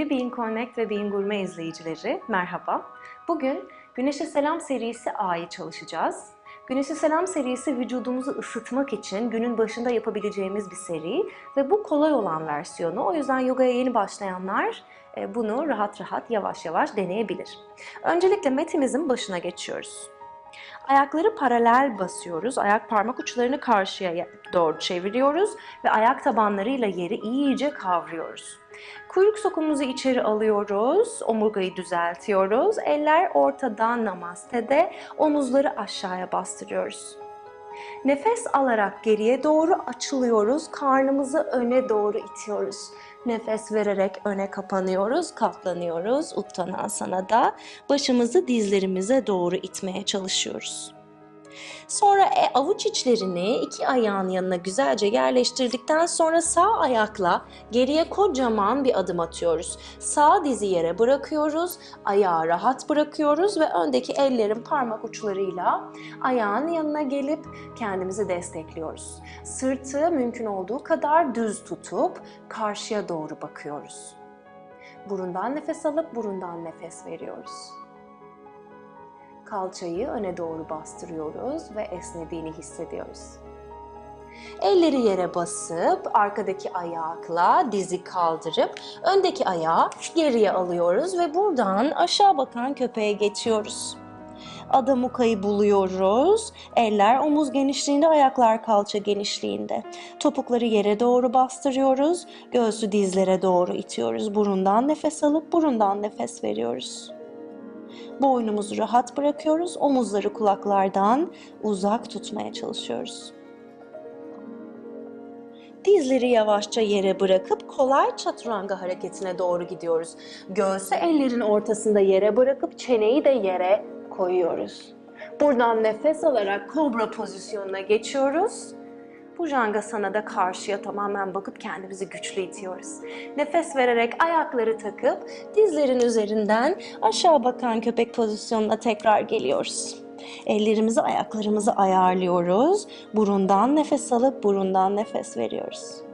Sevgili Bean Connect ve Bean Gurme izleyicileri, merhaba. Bugün Güneşe Selam serisi A'yı çalışacağız. Güneşe Selam serisi vücudumuzu ısıtmak için günün başında yapabileceğimiz bir seri ve bu kolay olan versiyonu. O yüzden yogaya yeni başlayanlar e, bunu rahat rahat yavaş yavaş deneyebilir. Öncelikle metimizin başına geçiyoruz. Ayakları paralel basıyoruz. Ayak parmak uçlarını karşıya doğru çeviriyoruz ve ayak tabanlarıyla yeri iyice kavruyoruz. Kuyruk sokumuzu içeri alıyoruz, omurgayı düzeltiyoruz. Eller ortadan namastede, omuzları aşağıya bastırıyoruz. Nefes alarak geriye doğru açılıyoruz, karnımızı öne doğru itiyoruz. Nefes vererek öne kapanıyoruz, katlanıyoruz Uttanasana'da. Başımızı dizlerimize doğru itmeye çalışıyoruz. Sonra e, avuç içlerini iki ayağın yanına güzelce yerleştirdikten sonra sağ ayakla geriye kocaman bir adım atıyoruz. Sağ dizi yere bırakıyoruz, ayağı rahat bırakıyoruz ve öndeki ellerin parmak uçlarıyla ayağın yanına gelip kendimizi destekliyoruz. Sırtı mümkün olduğu kadar düz tutup karşıya doğru bakıyoruz. Burundan nefes alıp burundan nefes veriyoruz. Kalçayı öne doğru bastırıyoruz ve esnediğini hissediyoruz. Elleri yere basıp arkadaki ayakla dizi kaldırıp öndeki ayağı geriye alıyoruz ve buradan aşağı bakan köpeğe geçiyoruz. Adamukayı buluyoruz. Eller omuz genişliğinde, ayaklar kalça genişliğinde. Topukları yere doğru bastırıyoruz. Göğsü dizlere doğru itiyoruz. Burundan nefes alıp burundan nefes veriyoruz. Boynumuzu rahat bırakıyoruz. Omuzları kulaklardan uzak tutmaya çalışıyoruz. Dizleri yavaşça yere bırakıp kolay çaturanga hareketine doğru gidiyoruz. Göğsü ellerin ortasında yere bırakıp çeneyi de yere koyuyoruz. Buradan nefes alarak kobra pozisyonuna geçiyoruz. Bhujangasana'da karşıya tamamen bakıp kendimizi güçlü itiyoruz. Nefes vererek ayakları takıp dizlerin üzerinden aşağı bakan köpek pozisyonuna tekrar geliyoruz. Ellerimizi ayaklarımızı ayarlıyoruz. Burundan nefes alıp burundan nefes veriyoruz.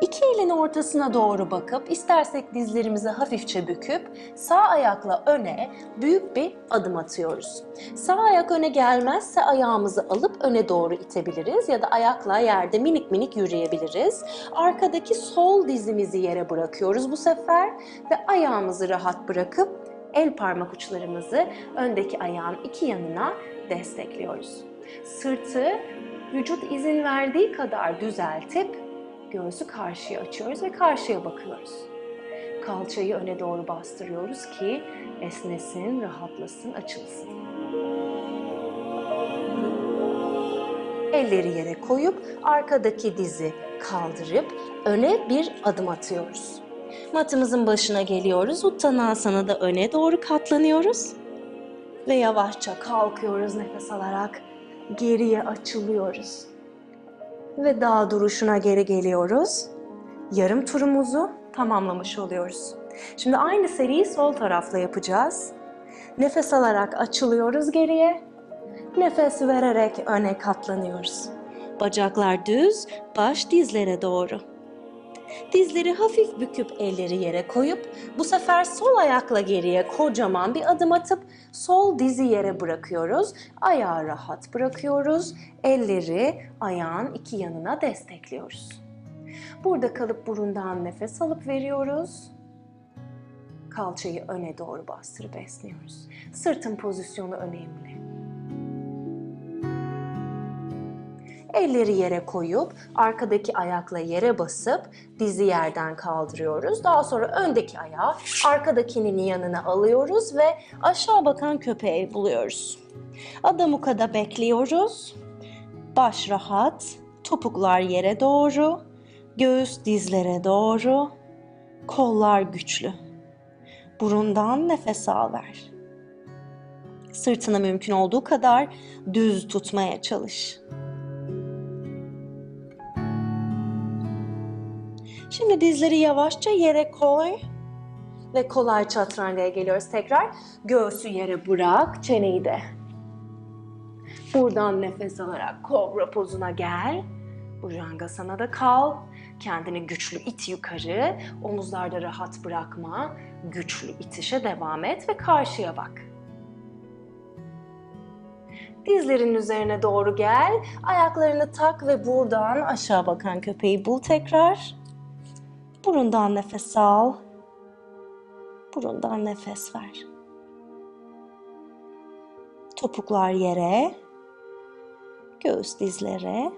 İki elin ortasına doğru bakıp istersek dizlerimizi hafifçe büküp sağ ayakla öne büyük bir adım atıyoruz. Sağ ayak öne gelmezse ayağımızı alıp öne doğru itebiliriz ya da ayakla yerde minik minik yürüyebiliriz. Arkadaki sol dizimizi yere bırakıyoruz bu sefer ve ayağımızı rahat bırakıp el parmak uçlarımızı öndeki ayağın iki yanına destekliyoruz. Sırtı vücut izin verdiği kadar düzeltip göğsü karşıya açıyoruz ve karşıya bakıyoruz. Kalçayı öne doğru bastırıyoruz ki esnesin, rahatlasın, açılsın. Elleri yere koyup arkadaki dizi kaldırıp öne bir adım atıyoruz. Matımızın başına geliyoruz. Uttanasana'da öne doğru katlanıyoruz. Ve yavaşça kalkıyoruz nefes alarak. Geriye açılıyoruz ve dağ duruşuna geri geliyoruz. Yarım turumuzu tamamlamış oluyoruz. Şimdi aynı seriyi sol tarafla yapacağız. Nefes alarak açılıyoruz geriye. Nefes vererek öne katlanıyoruz. Bacaklar düz, baş dizlere doğru. Dizleri hafif büküp elleri yere koyup bu sefer sol ayakla geriye kocaman bir adım atıp sol dizi yere bırakıyoruz. Ayağı rahat bırakıyoruz. Elleri ayağın iki yanına destekliyoruz. Burada kalıp burundan nefes alıp veriyoruz. Kalçayı öne doğru bastırıp esniyoruz. Sırtın pozisyonu önemli. Elleri yere koyup arkadaki ayakla yere basıp dizi yerden kaldırıyoruz. Daha sonra öndeki ayağı arkadakinin yanına alıyoruz ve aşağı bakan köpeği buluyoruz. Adamukada bekliyoruz. Baş rahat, topuklar yere doğru, göğüs dizlere doğru, kollar güçlü. Burundan nefes al ver. Sırtını mümkün olduğu kadar düz tutmaya çalış. Şimdi dizleri yavaşça yere koy ve kolay çatrangaya geliyoruz tekrar. Göğsü yere bırak, çeneyi de. Buradan nefes alarak kobra pozuna gel. Bhujangasana'da kal. Kendini güçlü it yukarı. Omuzlarda rahat bırakma. Güçlü itişe devam et ve karşıya bak. Dizlerin üzerine doğru gel. Ayaklarını tak ve buradan aşağı bakan köpeği bul tekrar. Burundan nefes al. Burundan nefes ver. Topuklar yere. Göğüs dizlere.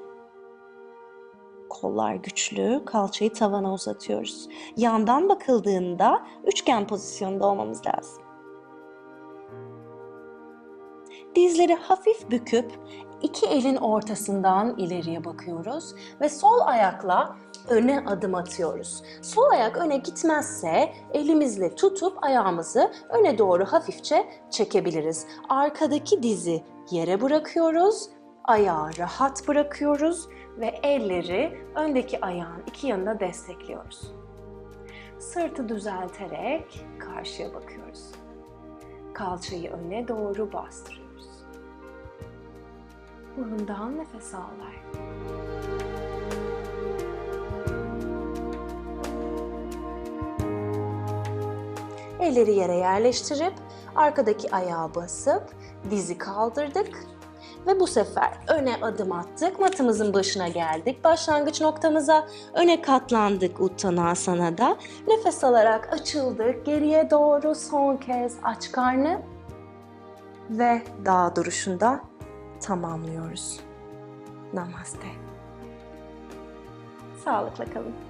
Kollar güçlü, kalçayı tavana uzatıyoruz. Yandan bakıldığında üçgen pozisyonda olmamız lazım. Dizleri hafif büküp iki elin ortasından ileriye bakıyoruz ve sol ayakla öne adım atıyoruz. Sol ayak öne gitmezse elimizle tutup ayağımızı öne doğru hafifçe çekebiliriz. Arkadaki dizi yere bırakıyoruz, ayağı rahat bırakıyoruz ve elleri öndeki ayağın iki yanına destekliyoruz. Sırtı düzelterek karşıya bakıyoruz. Kalçayı öne doğru bastırıyoruz. Burundan nefes al. Elleri yere yerleştirip arkadaki ayağa basıp dizi kaldırdık ve bu sefer öne adım attık. Matımızın başına geldik. Başlangıç noktamıza öne katlandık Uttanasana'da. Nefes alarak açıldık. Geriye doğru son kez aç karnı ve dağ duruşunda tamamlıyoruz. Namaste. Sağlıkla kalın.